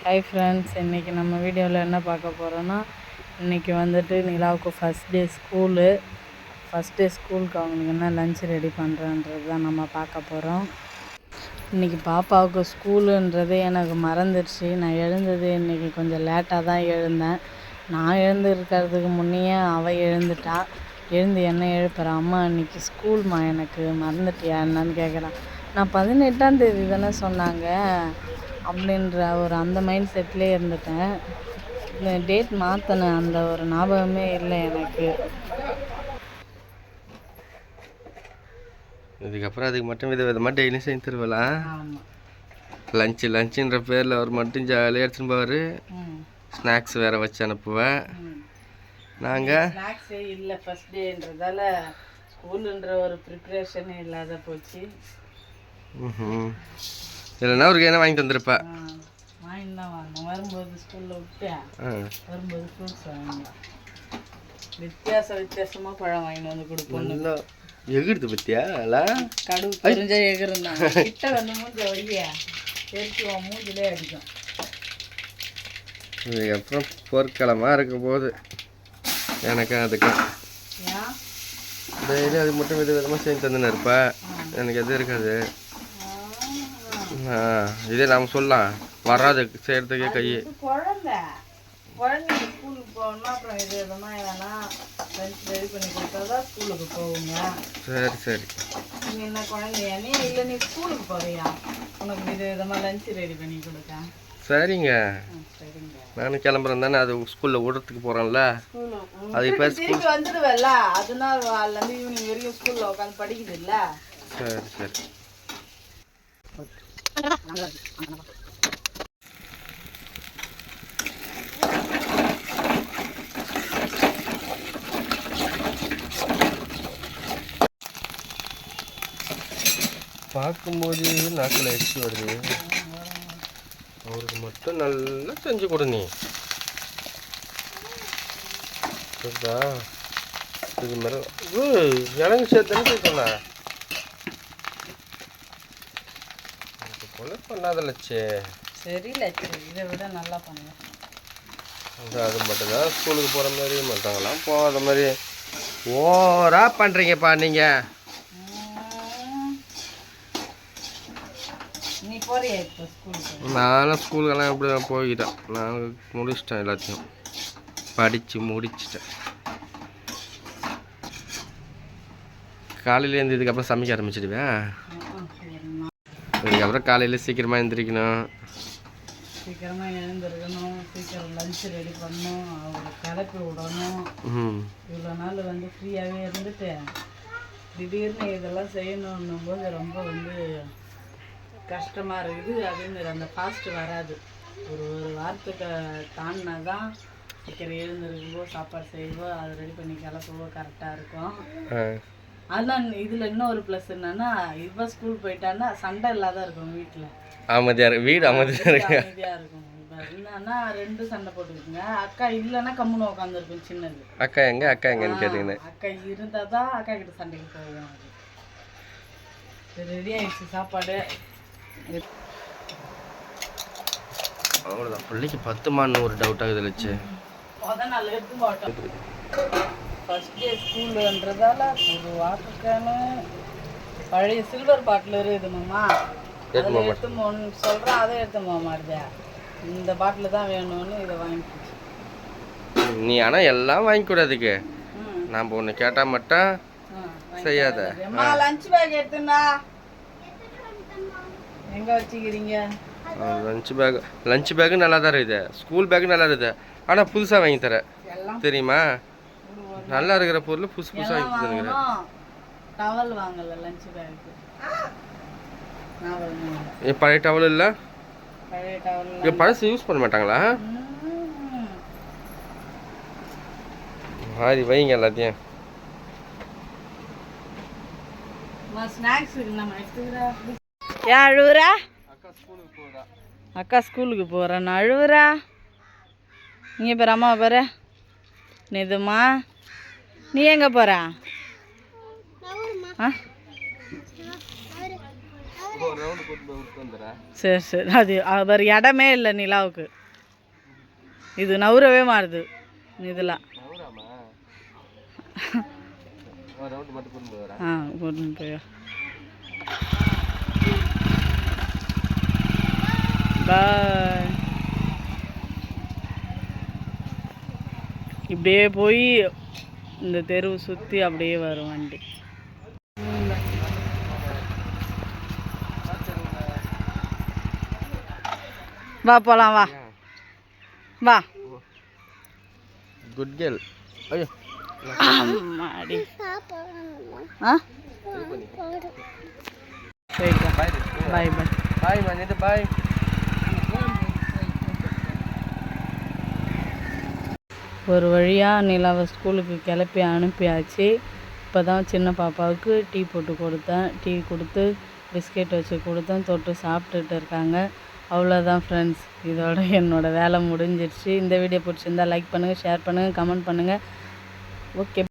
Hi friends இன்றைக்கி நம்ம வீடியோவில் என்ன பார்க்க போகிறோன்னா இன்றைக்கி வந்துட்டு நிலாவுக்கு first day school first day ஸ்கூலுக்கு அவங்களுக்கு என்ன லஞ்ச் ரெடி பண்ணுறன்றது தான் நம்ம பார்க்க போகிறோம் இன்றைக்கி பாப்பாவுக்கு ஸ்கூலுன்றதே எனக்கு மறந்துடுச்சு நான் எழுந்தது இன்றைக்கி கொஞ்சம் லேட்டாக தான் எழுந்தேன். நான் எழுந்திருக்கிறதுக்கு முன்னையே அவள் எழுந்துட்டா. எழுந்து என்ன எழுப்புறா? அம்மா இன்னைக்கு ஸ்கூல்மா எனக்கு மறந்துட்டியா? என்னன்னு கேட்குறான் நான் பதினெட்டாம் தேதி தானே சொன்னாங்க. அப்படின்ற ஒரு அந்த மைண்ட் செட்லேயே இருந்துட்டேன். இந்த டேட் மாற்றினேன் அந்த ஒரு ஞாபகமே இல்லை எனக்கு. இதுக்கப்புறம் அதுக்கு மட்டும் வித விதமாக டெய்லியும் செஞ்சு தருவலாம் ஆமாம் லஞ்சு லஞ்சுன்ற பேரில் அவர் மட்டும் ஜாலியாக எடுத்துன்னு போவார். ஸ்நாக்ஸ் வேறு வச்சு அனுப்புவேன். நாங்கள் ஸ்நாக்ஸே இல்லை ஃபஸ்ட் டேன்றதால ஸ்கூலுன்ற ஒரு ப்ரிப்ரேஷனே இல்லாத போச்சு. ம் இல்லைன்னா அவருக்கு என்ன வாங்கி தந்திருப்பா ஆ, வாங்கிட்டு தான் வாங்க வரும்போது ஸ்கூலில் விட்டு வரும்போது ஃப்ரூட்ஸ் வித்தியாச வித்தியாசமாக பழம் வாங்கிட்டு வந்து கொடுப்போம் நல்லா எகிடுது பத்தியா? அல்ல கடுகு தெரிஞ்ச எகிருந்தாங்க. கிட்ட வந்து மூஞ்ச வைய தெரிச்சுவோம் மூஞ்சிலே அடிக்கும். இதுக்கப்புறம் போர்க்களமாக இருக்க போகுது. எனக்கு அதுக்கு. ஏன்? டெய்லி அது மட்டும் வித விதமாக செஞ்சு தந்துன்னு இருப்பா. எனக்கு எது இருக்காது. இதே நாம் சொல்லலாம். வராது செய்கிறதுக்கே கை. குழந்தை. குழந்தைங்க ஸ்கூலுக்கு போகணும்னா அப்புறம் இது எதுனா என்னன்னா லஞ்ச் ரெடி பண்ணி கொடுத்தா தான் ஸ்கூலுக்கு போகுங்க. சரி சரி. நீ என்ன குழந்தையா? நீ இல்லை நீ ஸ்கூலுக்கு போறியா? உனக்கு வித விதமாக லஞ்ச் ரெடி பண்ணி கொடுக்க. சரிங்க. நானும் கிளம்புறேன் தானே. அது ஸ்கூலில் விடுறதுக்கு போகிறேன்ல அது இப்போ திருப்பி வந்துடுவேல்ல அதனால ஈவினிங் வரைக்கும் ஸ்கூலில் உட்காந்து படிக்குது இல்லை. சரி சரி. பார்க்கும்போது நாக்கில் எச்சு வருது. அவருக்கு மட்டும் நல்லா செஞ்சு கொடு நீ. புரியுதா? இது மாதிரி ஏய், எனக்கு சேர்த்துன்னு கேட்கல இது போல பண்ணாத லட்சே சரி லட்சம் இதை விட நல்லா பண்ணுவேன் அது மட்டும்தான் ஸ்கூலுக்கு போகிற மாதிரி மற்றவங்களாம் போகாத மாதிரி ஓரா பண்ணுறீங்கப்பா நீங்கள் நானும் ஸ்கூலுக்கெல்லாம் எப்படி தான் போய்கிட்டேன் நான் முடிச்சிட்டேன் எல்லாத்தையும். படித்து முடிச்சிட்டேன். காலையில் இருந்து இதுக்கப்புறம் சமைக்க ஆரம்பிச்சிடுவேன். இதுக்கப்புறம் காலையில் சீக்கிரமாக எழுந்திரிக்கணும் சீக்கிரமா எழுந்திருக்கணும் சீக்கிரம் லஞ்ச் ரெடி பண்ணணும் அவரை கிளப்பி விடணும். இவ்வளோ நாள் வந்து ஃப்ரீயாகவே இருந்துட்டு திடீர்னு இதெல்லாம் செய்யணுன்னும் போது ரொம்ப வந்து கஷ்டமாக இருக்குது. அதேமாரி அந்த ஃபாஸ்ட் வராது. ஒரு ஒரு வாரத்துக்கு தாண்டினா தான் சீக்கிரம் எழுந்திருக்கும்போ சாப்பாடு செய்வோம் அதை ரெடி பண்ணி கிளப்பவோ கரெக்டாக இருக்கும். அதான் இதில் இன்னொரு ப்ளஸ் என்னன்னா இவ ஸ்கூல் போயிட்டான்னா சண்டை இல்லாத இருக்கும் வீட்டில் அமைதியாக இருக்கு வீடு அமைதியாக இருக்கு. அமைதியாக இருக்கும். இப்போ என்னன்னா ரெண்டு சண்டை போட்டுக்குங்க. அக்கா இல்லைன்னா கம்முன்னு உட்காந்துருக்கும் சின்னது. அக்கா எங்க அக்கா எங்கன்னு கேட்டுக்கினேன் அக்கா இருந்தால் தான் அக்கா கிட்ட சண்டைக்கு போவோம் ரெடி ஆயிடுச்சு சாப்பாடு. அவ்வளோதான் பிள்ளைக்கு பத்துமான்னு ஒரு டவுட் ஆகுது லட்சு. முத நாள் எடுத்து மாட்டோம் ஃபர்ஸ்ட் டே ஸ்கூலுன்றதால ஒரு வாட்டர் கேனு பழைய சில்வர் பாட்டில் இருக்குது மாமா. அதில் எடுத்து சொல்கிறேன் அதை எடுத்து போக மாட்டேன் இந்த பாட்டில் தான் வேணும்னு இதை வாங்கிக்கிச்சு. நீ ஆனால் எல்லாம் வாங்கிக்கூடாதுக்கு நாம் ஒன்று கேட்டால் மட்டும் செய்யாத. லஞ்ச் பேக் எடுத்துண்ணா எங்க வச்சுக்கிறீங்க? லஞ்ச் பேக் லஞ்ச் பேக்கு நல்லா தான் இருக்குது. ஸ்கூல் பேக்கு நல்லா இருக்குது. ஆனால் புதுசாக வாங்கி தரேன். தெரியுமா? நல்லா இருக்கிற பொருள் புதுசு புதுசாக எல்லாம் வாங்கி தந்துக்கிறேன் வாங்கணும். டவல் வாங்கல லஞ்ச் பேக்கு நான். என் பழைய டவல் இல்லை? பழைய டவல் பழசு யூஸ் பண்ண மாட்டாங்களா? மாறி வைங்க எல்லாத்தையும். ஏன் அழுவுறா? அக்கா ஸ்கூலுக்கு போகுதா அக்கா ஸ்கூலுக்கு போகிறேன் அழுவுறா. இங்கே பேர் அம்மா பாரு. நிதுமா நீ எங்கே போகிற ஆ சரி சரி. அது அவர் இடமே இல்லை நிலாவுக்கு. இது நவுறவே மாறுது இதெல்லாம் நவராமா ஒரு ரவுண்டு மட்டும் கூட்டு போய் வரேன் ஆ கூட்டின்னு போய் பாய் இப்படியே போய் இந்த தெருவு சுற்றி அப்படியே வரும் வண்டி. வா போகலாம் வா. வா. குட் கேர்ள் ஐயோ. அம்மாடி. ஆ? பாய் பாய் பாய் பாய் மன்னிட்டு பாய் ஒரு வழியாக நிலாவை ஸ்கூலுக்கு கிளப்பி அனுப்பியாச்சு. இப்போ தான் சின்ன பாப்பாவுக்கு டீ போட்டு கொடுத்தேன். டீ கொடுத்து பிஸ்கெட் வச்சு கொடுத்தேன். தொட்டு சாப்பிட்டுட்டு இருக்காங்க. அவ்வளோதான் ஃப்ரெண்ட்ஸ் இதோட என்னோடய வேலை முடிஞ்சிருச்சு. இந்த வீடியோ பிடிச்சிருந்தா லைக் பண்ணுங்கள் ஷேர் பண்ணுங்கள் கமெண்ட் பண்ணுங்கள் ஓகே